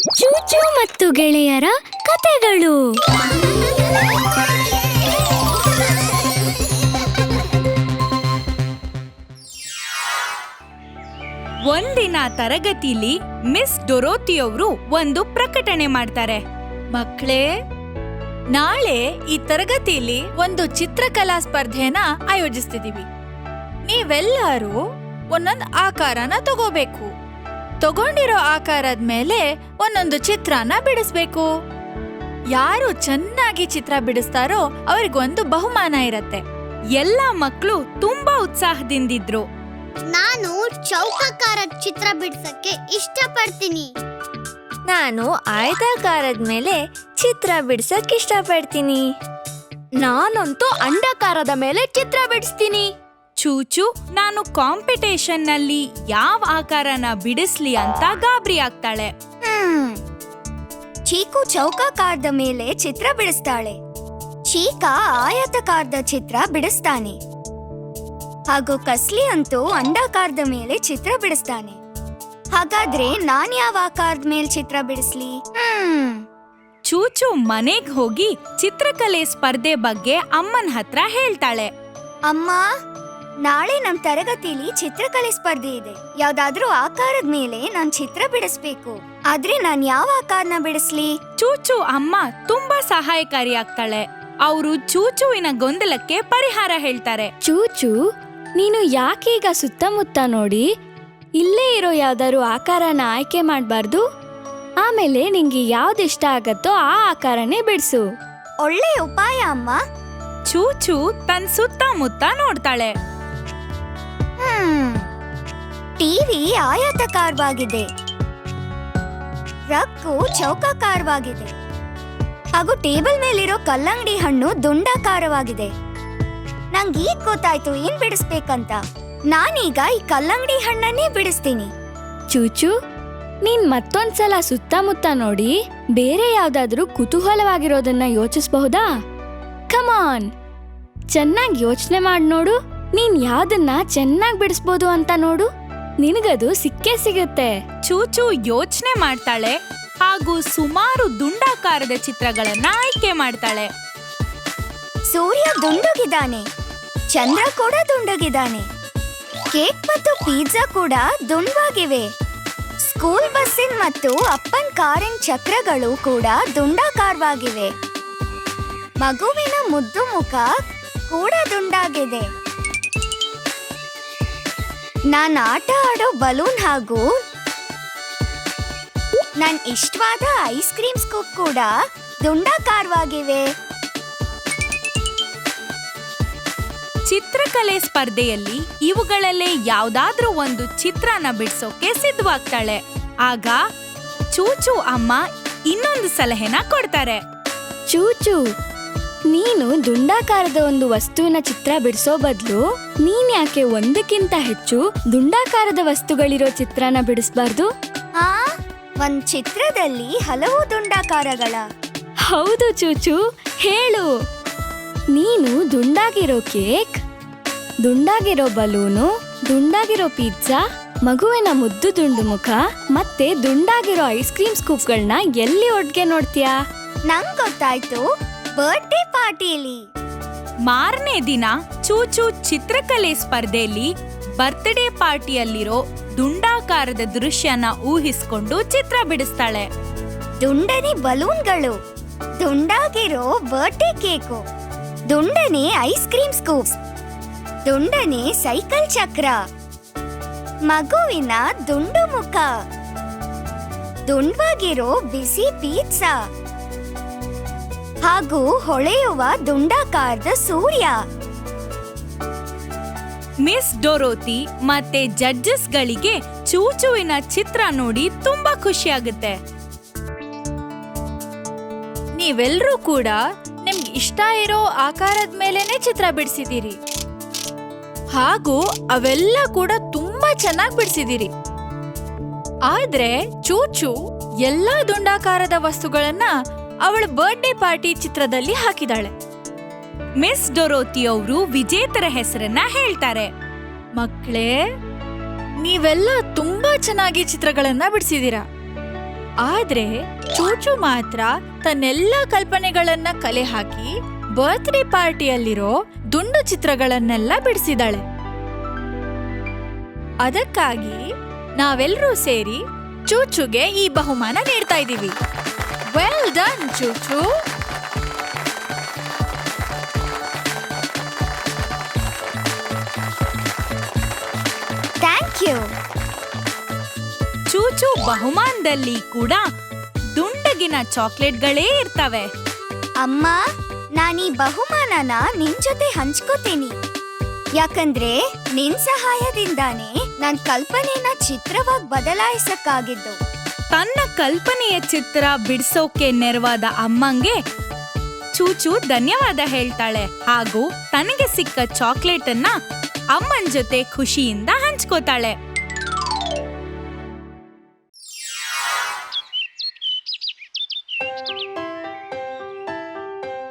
ಚೂಚು ಮತ್ತು ಗೆಳೆಯರ ಕತೆಗಳು. ಒಂದಿನ ತರಗತಿಲಿ ಮಿಸ್ ಡೊರೋತಿಯವರು ಒಂದು ಪ್ರಕಟಣೆ ಮಾಡ್ತಾರೆ. ಮಕ್ಕಳೇ, ನಾಳೆ ಈ ತರಗತಿಲಿ ಒಂದು ಚಿತ್ರಕಲಾ ಸ್ಪರ್ಧೆನ ಆಯೋಜಿಸ್ತಿದೀವಿ. ನೀವೆಲ್ಲರೂ ಒಂದೊಂದು ಆಕಾರನ ತಗೋಬೇಕು. ತಗೊಂಡಿರೋ ಆಕಾರದ ಮೇಲೆ ಒಂದೊಂದು ಚಿತ್ರನ ಬಿಡಿಸ್ಬೇಕು. ಯಾರು ಚೆನ್ನಾಗಿ ಚಿತ್ರ ಬಿಡಿಸ್ತಾರೋ ಅವ್ರಿಗೊಂದು ಬಹುಮಾನ ಇರತ್ತೆ. ಎಲ್ಲ ಮಕ್ಕಳು ತುಂಬಾ ಉತ್ಸಾಹದಿಂದಿದ್ರು. ನಾನು ಚೌಕಾಕಾರದ ಚಿತ್ರ ಬಿಡ್ಸಕ್ಕೆ ಇಷ್ಟಪಡ್ತೀನಿ. ನಾನು ಆಯತಾಕಾರದ ಮೇಲೆ ಚಿತ್ರ ಬಿಡ್ಸಕ್ ಇಷ್ಟಪಡ್ತೀನಿ. ನಾನಂತೂ ಅಂಡಾಕಾರದ ಮೇಲೆ ಚಿತ್ರ ಬಿಡಿಸ್ತೀನಿ. ಚೂಚು ನಾನು ಕಾಂಪಿಟೇಷನ್ನಲ್ಲಿ ಯಾವ ಆಕಾರನ ಬಿಡಿಸ್ಲಿ ಅಂತ ಗಾಬರಿ ಆಗ್ತಾಳೆ. ಚೀಕು ಚೌಕಾಕಾರದ ಮೇಲೆ ಚಿತ್ರ ಬಿಡಿಸ್ತಾಳೆ. ಚೀಕ ಆಯತಕಾರದ ಚಿತ್ರ ಬಿಡಿಸ್ತಾನೆ. ಹಾಗೂ ಕಸ್ಲಿ ಅಂತೂ ಅಂಡಾಕಾರದ ಮೇಲೆ ಚಿತ್ರ ಬಿಡಿಸ್ತಾನೆ. ಹಾಗಾದ್ರೆ ನಾನ್ ಯಾವ ಆಕಾರದ ಮೇಲೆ ಚಿತ್ರ ಬಿಡಿಸ್ಲಿ? ಚೂಚು ಮನೆಗ್ ಹೋಗಿ ಚಿತ್ರಕಲೆ ಸ್ಪರ್ಧೆ ಬಗ್ಗೆ ಅಮ್ಮನ ಹತ್ರ ಹೇಳ್ತಾಳೆ. ಅಮ್ಮ ನಾಳೆ ನಮ್ ತರಗತಿಲಿ ಚಿತ್ರಕಲೆ ಸ್ಪರ್ಧೆ ಇದೆ. ಯಾವ್ದಾದ್ರೂ ಆಕಾರದ ಮೇಲೆ ನಾನ್ ಚಿತ್ರ ಬಿಡಿಸ್ಬೇಕು. ಆದ್ರೆ ನಾನ್ ಯಾವ ಆಕಾರನ ಬಿಡಿಸ್ಲಿ? ಚೂಚು ಅಮ್ಮ ತುಂಬಾ ಸಹಾಯಕಾರಿಯಾಗ್ತಾಳೆ. ಅವರು ಚೂಚುವಿನ ಗೊಂದಲಕ್ಕೆ ಪರಿಹಾರ ಹೇಳ್ತಾರೆ. ಚೂಚು ನೀನು ಯಾಕೀಗ ಸುತ್ತಮುತ್ತ ನೋಡಿ ಇಲ್ಲೇ ಇರೋ ಯಾವ್ದಾದ್ರು ಆಕಾರನ ಆಯ್ಕೆ ಮಾಡಬಾರ್ದು? ಆಮೇಲೆ ನಿಂಗೆ ಯಾವ್ದು ಇಷ್ಟ ಆಗತ್ತೋ ಆ ಆಕಾರನೇ ಬಿಡಿಸು. ಒಳ್ಳೆ ಉಪಾಯ ಅಮ್ಮ. ಚೂಚು ತನ್ ಸುತ್ತಮುತ್ತ ನೋಡ್ತಾಳೆ. ಟಿವಿ ಆಯತಾಕಾರವಾಗಿದೆ. ರಕ್ಕು ಚೌಕಾಕಾರವಾಗಿದೆ. ಹಾಗೂ ಟೇಬಲ್ ಮೇಲಿರೋ ಕಲ್ಲಂಗಡಿ ಹಣ್ಣು ದುಂಡಾಕಾರವಾಗಿದೆ. ನಂಗೆ ಈಗ ಗೊತ್ತಾಯ್ತು ಏನ್ ಬಿಡಿಸ್ಬೇಕಂತ. ನಾನೀಗ ಈ ಕಲ್ಲಂಗಡಿ ಹಣ್ಣನ್ನೇ ಬಿಡಿಸ್ತೀನಿ. ಚೂಚು, ನೀನ್ ಮತ್ತೊಂದ್ಸಲ ಸುತ್ತಮುತ್ತ ನೋಡಿ, ಬೇರೆ ಯಾವ್ದಾದ್ರೂ ಕುತೂಹಲವಾಗಿರೋದನ್ನ ಯೋಚಿಸಬಹುದಾ? ಕಮಾನ್ ಚೆನ್ನಾಗಿ ಯೋಚನೆ ಮಾಡಿ ನೋಡು, ನೀನ್ ಯಾವ್ದನ್ನ ಚೆನ್ನಾಗಿ ಬಿಡಿಸ್ಬೋದು ಅಂತ ನೋಡು. ನಿನಗದು ಸಿಕ್ಕೇ ಸಿಗುತ್ತೆ. ಚೂಚು ಯೋಚನೆ ಮಾಡ್ತಾಳೆ. ಹಾಗೂ ಸುಮಾರು ದುಂಡಾಕಾರದ ಚಿತ್ರಗಳನ್ನ ಆಯ್ಕೆ ಮಾಡ್ತಾಳೆ. ಸೂರ್ಯ ದುಂಡಗಿದ್ದಾನೆ. ಚಂದ್ರ ಕೂಡ ದುಂಡಗಿದ್ದಾನೆ. ಕೇಕ್ ಮತ್ತು ಪಿಜ್ಜಾ ಕೂಡ ದುಂಡವಾಗಿವೆ. ಸ್ಕೂಲ್ ಬಸ್ಸಿನ ಮತ್ತು ಅಪ್ಪನ್ ಕಾರಿನ ಚಕ್ರಗಳು ಕೂಡ ದುಂಡಾಕಾರವಾಗಿವೆ. ಮಗುವಿನ ಮುದ್ದು ಮುಖ ಕೂಡ ದುಂಡಾಗಿದೆ. ನಾನ್ ಆಟ ಆಡೋ ಬಲೂನ್ ಹಾಗೂ ನನ್ ಇಷ್ಟವಾದ ಐಸ್ ಕ್ರೀಮ್ ಸ್ಕೂಪ್ ಕೂಡ ದುಂಡಾಕಾರವಾಗಿವೆ. ಚಿತ್ರಕಲೆ ಸ್ಪರ್ಧೆಯಲ್ಲಿ ಇವುಗಳಲ್ಲೇ ಯಾವ್ದಾದ್ರೂ ಒಂದು ಚಿತ್ರನ ಬಿಡಿಸೋಕೆ ಸಿದ್ಧವಾಗ್ತಾಳೆ. ಆಗ ಚೂಚು ಅಮ್ಮ ಇನ್ನೊಂದು ಸಲಹೆನ ಕೊಡ್ತಾರೆ. ಚೂಚು ನೀನು ದುಂಡಾಕಾರದ ಒಂದು ವಸ್ತುವಿನ ಚಿತ್ರ ಬಿಡಿಸೋ ಬದಲು ನೀನ್ ಯಾಕೆ ಒಂದಕ್ಕಿಂತ ಹೆಚ್ಚು ದುಂಡಾಕಾರದ ವಸ್ತುಗಳಿರೋ ಚಿತ್ರನ ಬಿಡಿಸ್ಬಾರ್ದು? ಆ ಒಂದ್ ಚಿತ್ರದಲ್ಲಿ ಹಲವು ದುಂಡಾಕಾರಗಳ. ಹೌದು ಚೂಚು ಹೇಳು. ನೀನು ದುಂಡಾಗಿರೋ ಕೇಕ್ ದುಂಡಾಗಿರೋ ಬಲೂನು ದುಂಡಾಗಿರೋ ಪಿಜ್ಜಾ ಮಗುವಿನ ಮುದ್ದು ದುಂಡು ಮುಖ ಮತ್ತೆ ದುಂಡಾಗಿರೋ ಐಸ್ ಕ್ರೀಮ್ ಸ್ಕೂಪ್ಗಳನ್ನ ಎಲ್ಲಿ ಒಟ್ಟಿಗೆ ನೋಡ್ತೀಯಾ? ನಂಗೆ ಗೊತ್ತಾಯ್ತು. ಬರ್ಡೇ ಪಾರ್ಟಿಲಿ ಮಾರನೇ ದಿನ ಚೂಚು ಚಿತ್ರಕಲೆ ಸ್ಪರ್ಧೆಯಲ್ಲಿ ಬರ್ತ್ಡೇ ಪಾರ್ಟಿಯಲ್ಲಿರೋ ದುಂಡಾಕಾರದ ದೃಶ್ಯನ ಊಹಿಸಿಕೊಂಡು ಚಿತ್ರ ಬಿಡಿಸ್ತಾಳೆ. ದುಂಡನೆ ಬಲೂನ್ಗಳು. ದುಂಡಾಗಿರೋ ಬರ್ಡೇ ಕೇಕು ದುಂಡನೆ ಐಸ್ ಕ್ರೀಮ್ ಸ್ಕೂಪ್ಸ್ ದುಂಡನೆ ಸೈಕಲ್ ಚಕ್ರ. ಮಗುವಿನ ದುಂಡು ಮುಖ. ದುಂಡವಾಗಿರೋ ಬಿಸಿ ಪಿಜ್ಜಾ ಹಾಗೂ ಹೊಳೆಯುವ ದುಂಡಾಕಾರದ ಸೂರ್ಯ. ಮಿಸ್ ಡೊರೋತಿ ಮತ್ತೆ ಜಡ್ಜಸ್ಗಳಿಗೆ ಚೂಚುವಿನ ಚಿತ್ರ ನೋಡಿ ತುಂಬಾ ಖುಷಿಯಾಗುತ್ತೆ. ನೀವೆಲ್ಲರೂ ಕೂಡ ನಿಮ್ಗೆ ಇಷ್ಟ ಇರೋ ಆಕಾರದ ಮೇಲೇನೆ ಚಿತ್ರ ಬಿಡಿಸಿದ್ದೀರಿ. ಹಾಗೂ ಅವೆಲ್ಲ ಕೂಡ ತುಂಬಾ ಚೆನ್ನಾಗಿ ಬಿಡಿಸಿದ್ದೀರಿ. ಆದ್ರೆ ಚೂಚು ಎಲ್ಲಾ ದುಂಡಾಕಾರದ ವಸ್ತುಗಳನ್ನ ಅವಳ ಬರ್ಡೇ ಪಾರ್ಟಿ ಚಿತ್ರದಲ್ಲಿ ಹಾಕಿದಾಳೆ ಮಿಸ್ ಡೊರೋತಿ ಅವರು ವಿಜೇತರ ಹೆಸರನ್ನ ಹೇಳ್ತಾರೆ. ಮಕ್ಕಳೇ, ನೀವೆಲ್ಲ ತುಂಬಾ ಚೆನ್ನಾಗಿ ಚಿತ್ರಗಳನ್ನ ಬಿಡಿಸಿದೀರಾ ಆದ್ರೆ ಚೂಚು ಮಾತ್ರ ತನ್ನೆಲ್ಲ ಕಲ್ಪನೆಗಳನ್ನ ಕಲೆ ಹಾಕಿ ಬರ್ತ್ಡೇ ಪಾರ್ಟಿಯಲ್ಲಿರೋ ದುಂಡು ಚಿತ್ರಗಳನ್ನೆಲ್ಲ ಬಿಡಿಸಿದಾಳೆ ಅದಕ್ಕಾಗಿ ನಾವೆಲ್ಲರೂ ಸೇರಿ ಚೂಚುಗೆ ಈ ಬಹುಮಾನ ನೀಡ್ತಾ ಇದ್ದೀವಿ. Well done Chuchu thank you Chuchu ಬಹುಮಾನದಲ್ಲಿ ಕೂಡ ದುಂಡಗಿನ ಚಾಕ್ಲೇಟ್ಗಳೇ ಇರ್ತವೆ. ಅಮ್ಮ ನಾನೀ ಬಹುಮಾನನ ನಿನ್ ಜೊತೆ ಹಂಚ್ಕೋತೀನಿ. ಯಾಕಂದ್ರೆ ನಿನ್ ಸಹಾಯದಿಂದಾನೇ ನನ್ ಕಲ್ಪನೆನ ಚಿತ್ರವಾಗಿ ಬದಲಾಯಿಸಕ್ಕಾಗಿದ್ದು. ತನ್ನ ಕಲ್ಪನೆಯ ಚಿತ್ರ ಬಿಡಿಸೋಕೆ ನೆರವಾದ ಅಮ್ಮಂಗೆ ಚೂಚು ಧನ್ಯವಾದ ಹೇಳ್ತಾಳೆ. ಹಾಗೂ ತನಗೆ ಸಿಕ್ಕ ಚಾಕ್ಲೇಟ್ ಅನ್ನ ಅಮ್ಮನ ಜೊತೆ ಖುಷಿಯಿಂದ ಹಂಚ್ಕೋತಾಳೆ.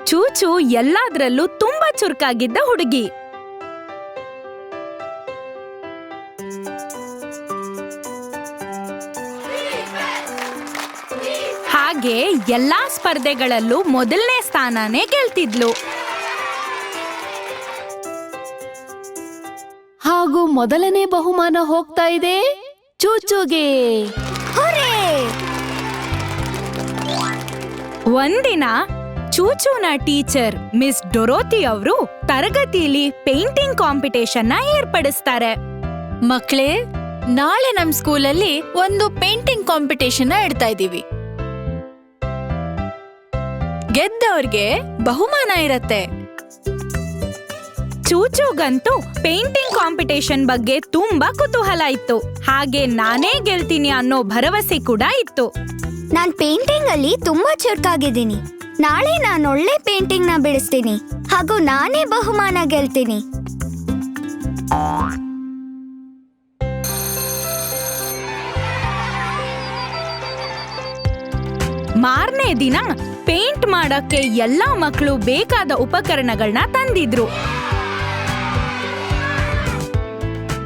ಚೂಚು ಎಲ್ಲಾದ್ರಲ್ಲೂ ತುಂಬಾ ಚುರುಕಾಗಿದ್ದ ಹುಡುಗಿ. ಹಾಗೆ ಎಲ್ಲಾ ಸ್ಪರ್ಧೆಗಳಲ್ಲೂ ಮೊದಲನೇ ಸ್ಥಾನನೇ ಗೆಲ್ತಿದ್ಲು. ಹಾಗೂ ಮೊದಲನೇ ಬಹುಮಾನ ಹೋಗ್ತಾ ಇದೆ ಚೂಚುಗೆ. ಒಂದಿನ ಚೂಚೂನ ಟೀಚರ್ ಮಿಸ್ ಡೊರೋತಿ ಅವರು ತರಗತಿಯಲ್ಲಿ ಪೇಂಟಿಂಗ್ ಕಾಂಪಿಟೇಷನ್ನ ಏರ್ಪಡಿಸ್ತಾರೆ. ಮಕ್ಕಳೇ ನಾಳೆ ನಮ್ ಸ್ಕೂಲಲ್ಲಿ ಒಂದು ಪೇಂಟಿಂಗ್ ಕಾಂಪಿಟೇಷನ್ ಇಡ್ತಾ ಇದ್ದೀವಿ ಗೆದ್ದವ್ರಿಗೆ ಬಹುಮಾನ ಇರತ್ತೆ. ಚೂಚೂಗಂತೂ ಪೇಂಟಿಂಗ್ ಕಾಂಪಿಟೇಷನ್ ಬಗ್ಗೆ ತುಂಬಾ ಕುತೂಹಲ ಇತ್ತು. ಹಾಗೆ ನಾನೇ ಗೆಲ್ತೀನಿ ಅನ್ನೋ ಭರವಸೆ ಕೂಡ ಇತ್ತು. ನಾನ್ ಪೇಂಟಿಂಗ್ ಅಲ್ಲಿ ತುಂಬಾ ಚುರುಕಾಗಿದ್ದೀನಿ. ನಾಳೆ ನಾನು ಒಳ್ಳೆ ಪೇಂಟಿಂಗ್ನ ಬಿಡಿಸ್ತೀನಿ. ಹಾಗೂ ನಾನೇ ಬಹುಮಾನ ಗೆಲ್ತೀನಿ. ಮಾರನೇ ದಿನ ಪೇಂಟ್ ಮಾಡಕ್ಕೆ ಎಲ್ಲ ಮಕ್ಕಳು ಬೇಕಾದ ಉಪಕರಣಗಳನ್ನ ತಂದಿದ್ರು.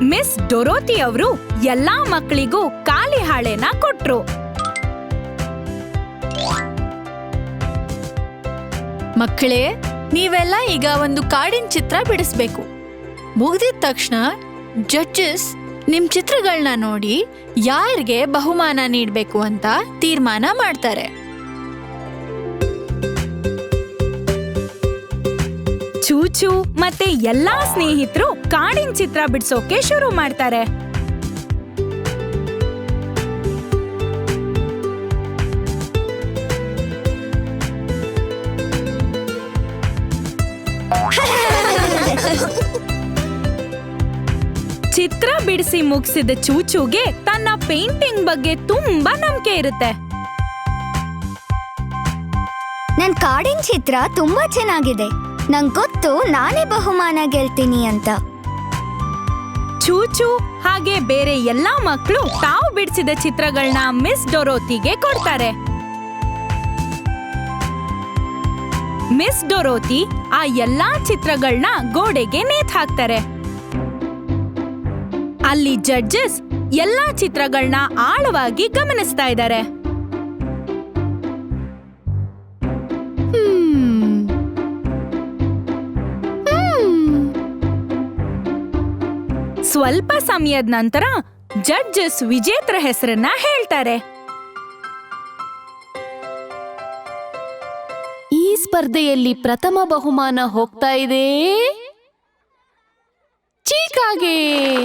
ಮಿಸ್ ಡೊರೋತಿ ಅವರು ಎಲ್ಲಾ ಮಕ್ಕಳಿಗೂ ಖಾಲಿ ಹಾಳೆನ ಕೊಟ್ರು. ಮಕ್ಕಳೇ, ನೀವೆಲ್ಲ ಈಗ ಒಂದು ಕಾಡಿನ ಚಿತ್ರ ಬಿಡಿಸ್ಬೇಕು. ಮುಗಿದಿದ ತಕ್ಷಣ ಜಡ್ಜಸ್ ನಿಮ್ ಚಿತ್ರಗಳನ್ನ ನೋಡಿ ಯಾರಿಗೆ ಬಹುಮಾನ ನೀಡಬೇಕು ಅಂತ ತೀರ್ಮಾನ ಮಾಡ್ತಾರೆ. ಚೂಚು ಮತ್ತೆ ಎಲ್ಲಾ ಸ್ನೇಹಿತರು ಕಾಡಿನ ಚಿತ್ರ ಬಿಡ್ಸೋಕೆ ಶುರು ಮಾಡ್ತಾರೆ. ಚಿತ್ರ ಬಿಡಿಸಿ ಮುಗಿಸಿದ ಚೂಚುಗೆ ತನ್ನ ಪೇಂಟಿಂಗ್ ಬಗ್ಗೆ ತುಂಬಾ ನಂಬಿಕೆ ಇರುತ್ತೆ. ನನ್ ಕಾಡಿನ ಚಿತ್ರ ತುಂಬಾ ಚೆನ್ನಾಗಿದೆ. ನಂಗ್ ಗೊತ್ತು ನಾನೇ ಬಹುಮಾನ ಗೆಲ್ತೀನಿ ಅಂತ. ಚೂಚು, ಹಾಗೆ ಬೇರೆ ಎಲ್ಲಾ ಮಕ್ಕಳು ತಾವು ಬಿಡಿಸಿದ ಚಿತ್ರಗಳನ್ನ ಮಿಸ್ ಡೊರೋತಿಗೆ ಕೊಡ್ತಾರೆ. ಮಿಸ್ ಡೊರೋತಿ ಆ ಎಲ್ಲಾ ಚಿತ್ರಗಳನ್ನ ಗೋಡೆಗೆ ನೇತ್ ಹಾಕ್ತಾರೆ. ಅಲ್ಲಿ ಜಡ್ಜಸ್ ಎಲ್ಲಾ ಚಿತ್ರಗಳನ್ನ ಆಳವಾಗಿ ಗಮನಿಸ್ತಾ ಇದ್ದಾರೆ. ಸ್ವಲ್ಪ ಸಮಯದ ನಂತರ ಜಡ್ಜಸ್ ವಿಜೇತರ ಹೆಸರನ್ನ ಹೇಳ್ತಾರೆ. ಈ ಸ್ಪರ್ಧೆಯಲ್ಲಿ ಪ್ರಥಮ ಬಹುಮಾನ ಹೋಗ್ತಾ ಇದೆ. ಚೀಕಾಗೆ.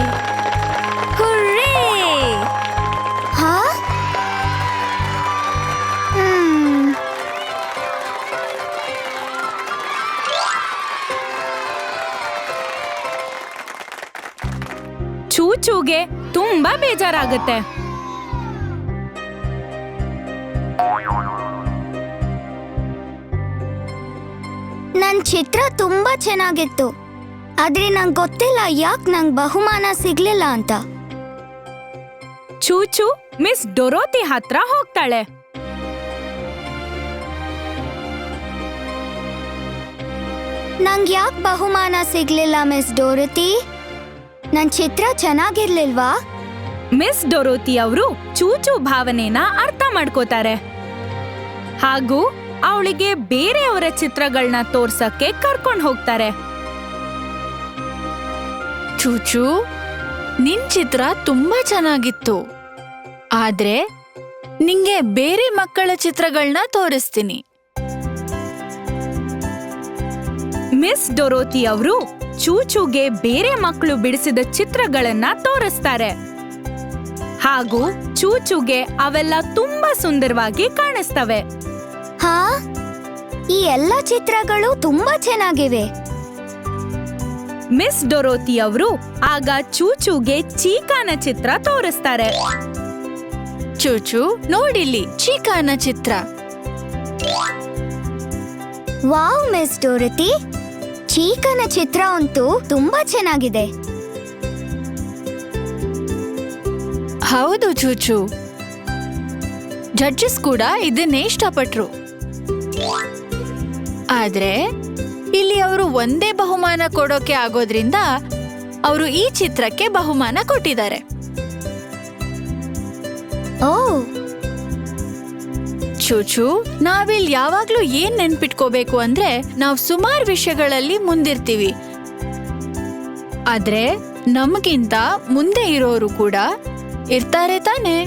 ಚೂಚೂಗೆ ತುಂಬಾ ಬೇಜಾರಾಗುತ್ತೆ. ನನ್ ಚಿತ್ರ ತುಂಬಾ ಚೆನ್ನಾಗಿತ್ತು. ಆದ್ರೆ ನಂಗ್ ಗೊತ್ತಿಲ್ಲ ಯಾಕೆ ನಂಗ್ ಬಹುಮಾನ ಸಿಗ್ಲಿಲ್ಲ ಅಂತ. ಚೂಚು ಮಿಸ್ ಡೊರೋತಿ ಹತ್ರ ಹೋಗ್ತಾಳೆ. ನಂಗ್ ಯಾಕೆ ಬಹುಮಾನ ಸಿಗ್ಲಿಲ್ಲ ಮಿಸ್ ಡೋರತಿ? ನನ್ ಚಿತ್ರ ಚೆನ್ನಾಗಿರ್ಲಿಲ್ವಾ? ಮಿಸ್ ಡೊರೋತಿ ಅವರು ಚೂಚು ಭಾವನೆನ ಅರ್ಥ ಮಾಡ್ಕೋತಾರೆ. ಹಾಗೂ ಅವಳಿಗೆ ಬೇರೆಯವರ ಚಿತ್ರಗಳನ್ನ ತೋರ್ಸಕ್ಕೆ ಕರ್ಕೊಂಡು ಹೋಗ್ತಾರೆ. ಚೂಚು, ನಿನ್ ಚಿತ್ರ ತುಂಬಾ ಚೆನ್ನಾಗಿತ್ತು. ಆದ್ರೆ ನಿಂಗೆ ಬೇರೆ ಮಕ್ಕಳ ಚಿತ್ರಗಳನ್ನ ತೋರಿಸ್ತೀನಿ. ಮಿಸ್ ಡೊರೋತಿ ಅವರು ಚೂಚುಗೆ ಬೇರೆ ಮಕ್ಕಳು ಬಿಡಿಸಿದ ಚಿತ್ರಗಳನ್ನ ತೋರಿಸ್ತಾರೆ. ಹಾಗೂ ಚೂಚುಗೆ ಅವೆಲ್ಲ ತುಂಬಾ ಸುಂದರವಾಗಿ ಕಾಣಿಸ್ತವೆ. ಹಾ ಈ ಎಲ್ಲ ಚಿತ್ರಗಳು ತುಂಬಾ ಚೆನ್ನಾಗಿವೆ. ಮಿಸ್ ಡೊರೋತಿ ಅವರು ಆಗ ಚೂಚುಗೆ ಚೀಕಾನ ಚಿತ್ರ ತೋರಿಸ್ತಾರೆ. ಚೂಚು ನೋಡಿಲ್ಲಿ ಚೀಕಾನ ಚಿತ್ರ. Wow miss ಡೋರತಿ. ಚೀಕನ ಚಿತ್ರ ಅಂತೂ ತುಂಬಾ ಚೆನ್ನಾಗಿದೆ. ಹೌದು ಚೂಚು. ಜಡ್ಜಸ್ ಕೂಡ ಇದನ್ನೇ ಇಷ್ಟಪಟ್ರು. ಆದ್ರೆ ಇಲ್ಲಿ ಅವರು ಒಂದೇ ಬಹುಮಾನ ಕೊಡೋಕೆ ಆಗೋದ್ರಿಂದ ಅವರು ಈ ಚಿತ್ರಕ್ಕೆ ಬಹುಮಾನ ಕೊಟ್ಟಿದ್ದಾರೆ. ಓ ಚೂಚು ನಾವಿಲ್ ಯಾವಾಗ್ಲೂ ಏನ್ ನೆನ್ಪಿಟ್ಕೋಬೇಕು ಅಂದ್ರೆ ನಾವ್ ಸುಮಾರು ವಿಷಯಗಳಲ್ಲಿ ಮುಂದಿರ್ತೀವಿ. ಆದ್ರೆ ನಮಗಿಂತ ಮುಂದೆ ಇರೋರು ಕೂಡ ಇರ್ತಾರೆ ತಾನೆ.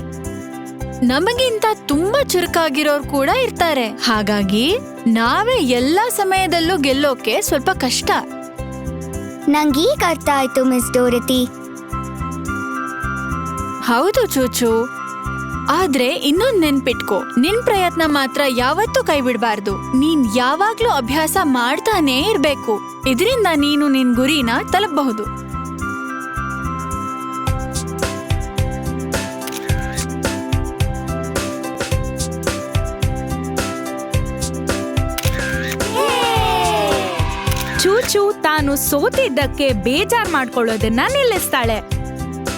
ನಮಗಿಂತ ತುಂಬಾ ಚುರುಕಾಗಿರೋರು ಕೂಡ ಇರ್ತಾರೆ. ಹಾಗಾಗಿ ನಾವೇ ಎಲ್ಲಾ ಸಮಯದಲ್ಲೂ ಗೆಲ್ಲೋಕೆ ಸ್ವಲ್ಪ ಕಷ್ಟ. ನಂಗೀಗ ಅರ್ಥ ಆಯ್ತು ಮಿಸ್ ಡೋರತಿ. ಹೌದು ಚೂಚು ಆದ್ರೆ ಇನ್ನೊಂದ್ ನೆನ್ಪಿಟ್ಕೊ. ನಿನ್ ಪ್ರಯತ್ನ ಮಾತ್ರ ಯಾವತ್ತೂ ಕೈ ಬಿಡಬಾರ್ದು ನೀನ್ ಯಾವಾಗ್ಲೂ ಅಭ್ಯಾಸ ಮಾಡ್ತಾನೇ ಇರ್ಬೇಕು. ಇದರಿಂದ ನೀನು ನಿನ್ ಗುರಿನ ತಲುಪಬಹುದು. ಚೂಚು ತಾನು ಸೋತಿದ್ದಕ್ಕೆ ಬೇಜಾರ್ ಮಾಡ್ಕೊಳ್ಳೋದನ್ನ ನಿಲ್ಲಿಸ್ತಾಳೆ.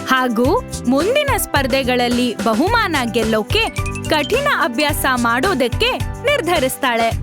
ಹಾಗೂ ಮುಂದಿನ ಸ್ಪರ್ಧೆಗಳಲ್ಲಿ ಬಹುಮಾನ ಗೆಲ್ಲೋಕೆ ಕಠಿಣ ಅಭ್ಯಾಸ ಮಾಡೋದಕ್ಕೆ ನಿರ್ಧರಿಸ್ತಾಳೆ.